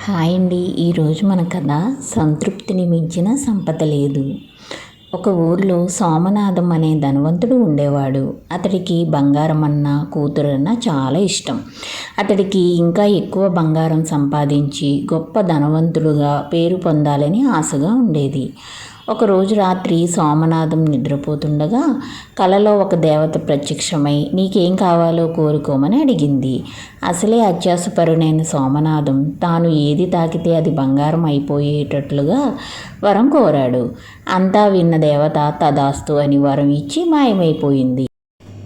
Hi అండి. ఈరోజు మన కథ సంతృప్తిని మించిన సంపద లేదు. ఒక ఊర్లో సోమనాథం అనే ధనవంతుడు ఉండేవాడు. అతడికి బంగారం అన్న కూతురన్న చాలా ఇష్టం. అతడికి ఇంకా ఎక్కువ బంగారం సంపాదించి గొప్ప ధనవంతుడుగా పేరు పొందాలని ఆశగా ఉండేది. ఒకరోజు రాత్రి సోమనాథం నిద్రపోతుండగా కలలో ఒక దేవత ప్రత్యక్షమై నీకేం కావాలో కోరుకోమని అడిగింది. అసలే అత్యాసపరునైన సోమనాథం తాను ఏది తాకితే అది బంగారం అయిపోయేటట్లుగా వరం కోరాడు. అంతా విన్న దేవత తదాస్తు అని వరం ఇచ్చి మాయమైపోయింది.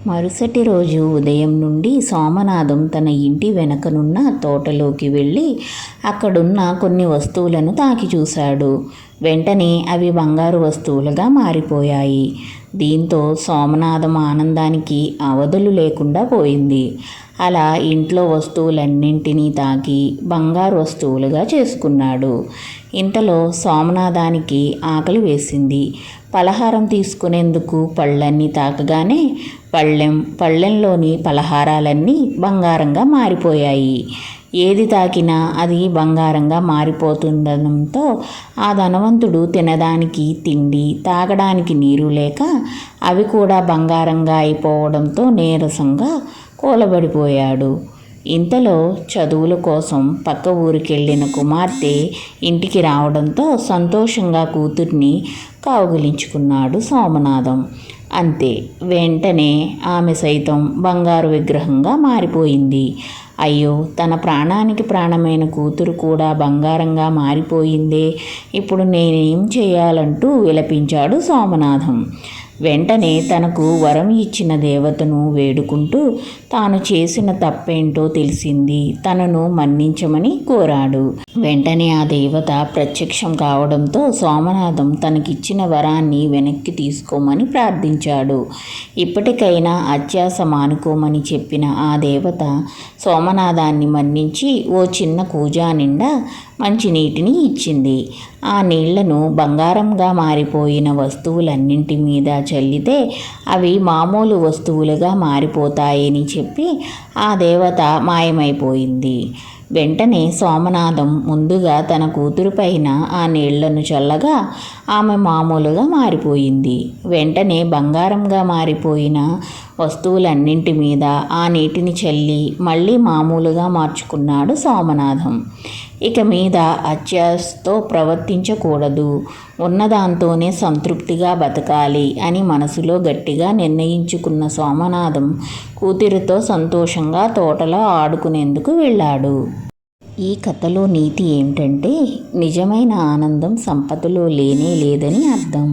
మరుసటి రోజు ఉదయం నుండి సోమనాథం తన ఇంటి వెనకనున్న తోటలోకి వెళ్ళి అక్కడున్న కొన్ని వస్తువులను తాకి చూశాడు. వెంటనే అవి బంగారు వస్తువులుగా మారిపోయాయి. దీంతో సోమనాథం ఆనందానికి అవధులు లేకుండా పోయింది. అలా ఇంట్లో వస్తువులన్నింటినీ తాకి బంగారు వస్తువులుగా చేసుకున్నాడు. ఇంతలో సోమనాథానికి ఆకలి వేసింది. పలహారం తీసుకునేందుకు పళ్ళన్నీ తాకగానే పళ్ళెం పళ్ళెంలోని పలహారాలన్నీ బంగారంగా మారిపోయాయి. ఏది తాకినా అది బంగారంగా మారిపోతుండడంతో ఆ ధనవంతుడు తినడానికి తిండి తాగడానికి నీరు లేక అవి కూడా బంగారంగా అయిపోవడంతో నీరసంగా కూలబడిపోయాడు. ఇంతలో చదువుల కోసం పక్క ఊరికెళ్ళిన కుమార్తె ఇంటికి రావడంతో సంతోషంగా కూతుర్ని కావుగిలించుకున్నాడు సోమనాథం. అంతే. వెంటనే ఆమె సైతం బంగారు విగ్రహంగా మారిపోయింది. అయ్యో తన ప్రాణానికి ప్రాణమైన కూతురు కూడా బంగారంగా మారిపోయిందే. ఇప్పుడు నేనేం చేయాలంటూ విలపించాడు సోమనాథం. వెంటనే తనకు వరం ఇచ్చిన దేవతను వేడుకుంటూ తాను చేసిన తప్పేంటో తెలిసింది. తనను మన్నించమని కోరాడు. వెంటనే ఆ దేవత ప్రత్యక్షం కావడంతో సోమనాథం తనకిచ్చిన వరాన్ని వెనక్కి తీసుకోమని ప్రార్థించాడు. ఇప్పటికైనా అత్యాస మానుకోమని చెప్పిన ఆ దేవత సోమనాథాన్ని మన్నించి ఓ చిన్న కూజా నిండా మంచి నీటిని ఇచ్చింది. ఆ నీళ్ళను బంగారంగా మారిపోయిన వస్తువులన్నింటి మీద చల్లితే అవి మామూలు వస్తువులుగా మారిపోతాయని చెప్పి ఆ దేవత మాయమైపోయింది. వెంటనే సోమనాథం ముందుగా తన కూతురుపైన ఆ నీళ్ళను చల్లగా ఆమె మామూలుగా మారిపోయింది. వెంటనే బంగారంగా మారిపోయిన వస్తువులన్నింటి మీద ఆ నీటిని చల్లి మళ్ళీ మామూలుగా మార్చుకున్నాడు సోమనాథం. ఇక మీద అత్యాసతో ప్రవర్తించకూడదు. ఉన్నదాంతోనే సంతృప్తిగా బతకాలి అని మనసులో గట్టిగా నిర్ణయించుకున్న సోమనాథం కూతురితో సంతోషంగా తోటలో ఆడుకునేందుకు వెళ్ళాడు. ఈ కథలో నీతి ఏమిటంటే నిజమైన ఆనందం సంపదలో లేనే లేదని అర్థం.